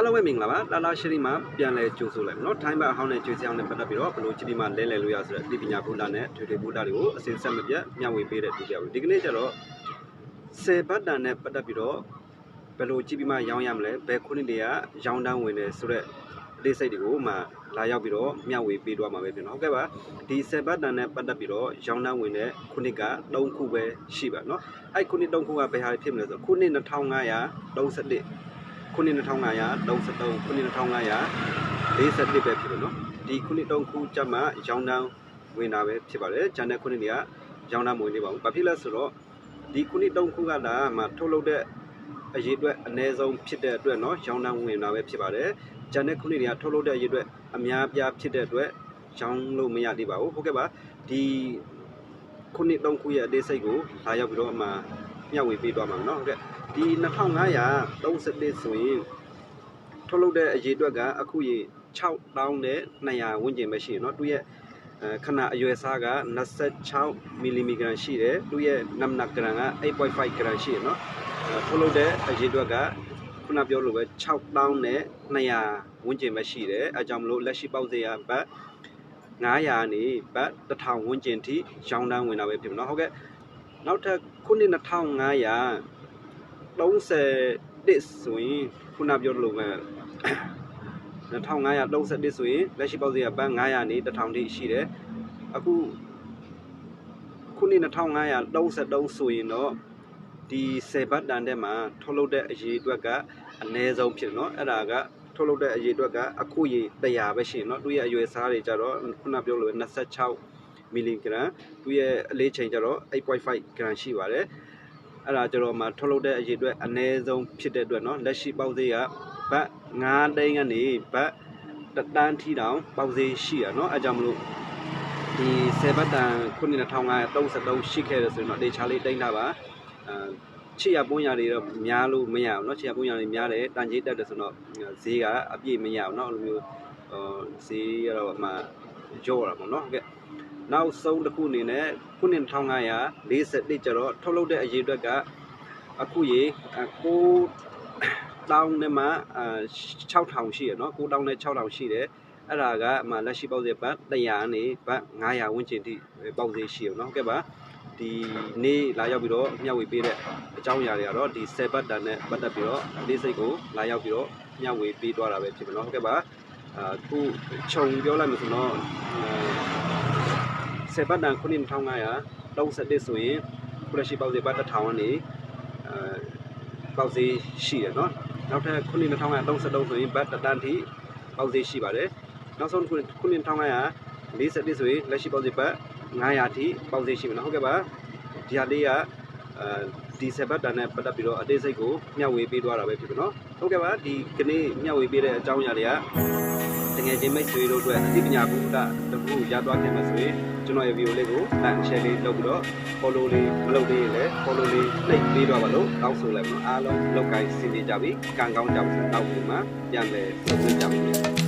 အားလုံးပဲမင်္ဂလာပါလာလာရှိရီမှာပြန်လဲကြိုဆိုလိုက်မယ်နော်ထိုင်းဘတ်အဟောင်းနဲ့ကြွေးစအောင်နဲ့ပတ်သက်ပြီးတော့ဘယ်လိုကြည့်ပြီးမှလဲလဲလို့ရဆိုတဲ့ဒီပညာဘုလာနဲ့ထွေထွေဘုလာတွေကိုအစဉ်ဆက်မပြတ်မျှဝေပေးတဲ့တူပြပါဒီကနေ့ကျတော့10ဘတ်တန်နဲ့ပတ်သက်ပြီးတော့ဘယ်လိုကြည့်ပြီးမှရောင်းရမလဲဘယ်ခုနှစ်တည်းကရောင်းတန်းဝင်တယ်ဆိုတော့အသေးစိတ်တွေကိုမှလာရောက်ပြီးတော့မျှဝေပေးတော့မှာပဲဖြစ်နော်ဟုတ်ကဲ့ပါဒီ10ဘတ်တန်နဲ့ပတ်သက်ပြီးတော့ရောင်းတန်းဝင်တဲ့ခုနှစ်က3ခုပဲရှိပါနော်အဲ့ခုနှစ်3ခုကဘယ်ဟာဖြစ်မလဲဆိုခုနှစ်2531 ခုနှစ်2533ခုနှစ်2541ပဲဖြစ်တယ်နော်ဒီခုနှစ်တုံးခုကြမှာရောင်းတန်းဝင်တာပဲဖြစ်ပါတယ်ဂျန်တဲ့ခုနှစ်တွေကရောင်းတန်းမဝင်နေပါဘူးဘာဖြစ်လဲဆိုတော့ဒီခုနှစ်တုံးခုကဒါမှထုတ်လုပ်တဲ့အရေးအတွက်အ ਨੇ ဆုံးဖြစ်တဲ့အတွက်เนาะရောင်းတန်းဝင်တာပဲဖြစ်ပါတယ်ဂျန်တဲ့ခုနှစ်တွေကထုတ်လုပ်တဲ့အရေးအတွက်အများပြားဖြစ်တဲ့အတွက်ရောင်းလို့မရသေးပါဘူးဟုတ်ကဲ့ပါဒီခုနှစ်တုံးခုရဲ့အသေးစိတ်ကိုလာရောက်ပြီးတော့အမှ မျှဝေပေးသွားမှာเนาะဟုတ်ကဲ့ ဒီ2531ဆိုရင်ထုတ်လုပ်တဲ့အရေးအတွက်ကအခုရေ6000နဲ့200ဝန်းကျင်ပဲရှိရเนาะသူရဲ့အဲခဏအရွယ်စားက26မီလီမီဂရမ်ရှိတယ်သူရဲ့နမ်နက်ဂရမ်က8.5ဂရမ်ရှိရเนาะအဲထုတ်လုပ်တဲ့အရေးအတွက်ကခုနပြောလိုပဲ6000နဲ့200ဝန်းကျင်ပဲရှိတယ်အဲကြောင့်မလို့လက်ရှိပေါက်စေရဘတ်900နေဘတ်1000ဝန်းကျင်ထိရောင်းတန်းဝင်တာပဲဖြစ်မှာเนาะဟုတ်ကဲ့ နောက်ထပ်ခုနှစ်2500 31ဆိုရင်ခုနပြောလိုပဲ2531ဆိုရင်လက်ရှိပေါက်ဈေးကပန်း900နေ1000တိရှိတယ်အခုခုနှစ်2533ဆိုရင်တော့ဒီ10ဘတ်တန်တဲ့မှာထုတ်လုပ်တဲ့အရေးအတွက်ကအနည်းဆုံးဖြစ်နော်အဲ့ဒါကထုတ်လုပ်တဲ့အရေးအတွက်ကအခုရေ100ပဲရှိရင်နော်သူ့ရဲ့အရွယ်စားတွေကြတော့ခုနပြောလိုပဲ26 မီလီဂရမ်သူရဲ့အလေးချိန်ကြတော့8.5ဂရမ်ရှိပါတယ် အဲ့ဒါကြတော့မှထုတ်လုပ်တဲ့အရေးအတွက်အ ਨੇ ဆုံးဖြစ်တဲ့အတွက်เนาะလက်ရှိပေါက်ဈေးကဘတ်9တိန်းကနေဘတ်တတန်းထီတောင်ပေါက်ဈေးရှိရเนาะအဲကြောင့်မလို့ဒီ10ဘတ်တန်9533ရှိခဲ့တယ်ဆိုရင်တော့ဒေချာလေးတိန်းထားပါအာချစ်ရပွန်းရတွေတော့များလို့မရဘူးเนาะချစ်ရပွန်းရတွေများတယ်တန်ကြီးတက်တယ်ဆိုတော့ဈေးကအပြည့်မရဘူးเนาะအဲ့လိုမျိုးဟိုဈေးကတော့မှကြော့ရတာပေါ့เนาะဟုတ်ကဲ့ နောက်ဆုံးတစ်ခုအနေနဲ့ခုနှစ်1541ကျတော့ထုတ်လုပ်တဲ့အရေးအတွက်ကအခုရေ9တောင်းနဲ့မှ6000ရှိရနော်9တောင်းနဲ့6000ရှိတယ်အဲ့ဒါကမှလက်ရှိပေါက်စေဘတ်100နေဘတ်900ဝန်းကျင်ထိပေါက်စေရှိရနော်ဟုတ်ကဲ့ပါဒီနေ့လာရောက်ပြီးတော့မျှဝေပေးတဲ့အကြောင်းအရာတွေကတော့ဒီ7ဘတ်တန်နဲ့ပတ်သက်ပြီးတော့အသေးစိတ်ကိုလာရောက်ပြီးတော့မျှဝေပေးသွားတာပဲဖြစ်ပါတော့ဟုတ်ကဲ့ပါအခုခြုံပြောလိုက်မယ်ဆိုတော့ 10ဘတ်တန်9500လောက်ဆက်တစ်ဆိုရင်ခုလက်ရှိပေါက်ဈေးဘတ်1000ကနေအဲပေါက်ဈေးရှိတယ်နော်နောက်ထပ်9500လောက်ဆက်တော့ဆိုရင်ဘတ်တန်ထိပေါက်ဈေးရှိပါတယ်နောက်ဆုံး9500 41ဆိုရင်လက်ရှိပေါက်ဈေးဘတ်900အထိပေါက်ဈေးရှိမယ်နော်ဟုတ်ကဲ့ပါဒီဟာလေးကအဲဒီဆက်ဘတ်တန်နဲ့ပတ်သက်ပြီးတော့အသေးစိတ်ကိုမျှဝေပေးသွားတာပဲဖြစ်ပြီနော်ဟုတ်ကဲ့ပါဒီကနေ့မျှဝေပေးတဲ့အကြောင်းအရာတွေက တကယ်ချင်းမိတ်ဆွေတို့အတွက်အသိပညာကူတာတခုရသွားခင်မှာဆိုရင်ကျွန်တော်ရဲ့ video လေးကို like share လေးလုပ်ပြီးတော့ follow လေးမလုပ်သေးရင်လည်း follow လေးနှိပ်ပေးတော့ပါလို့တောင်းဆိုလိုက်ပါအားလုံးလောက်ကိုင်းစီနေကြပြီကံကောင်းကြပါစေနောက်ပြီးမှပြန်လဲဆက်သွင်းကြပါမယ်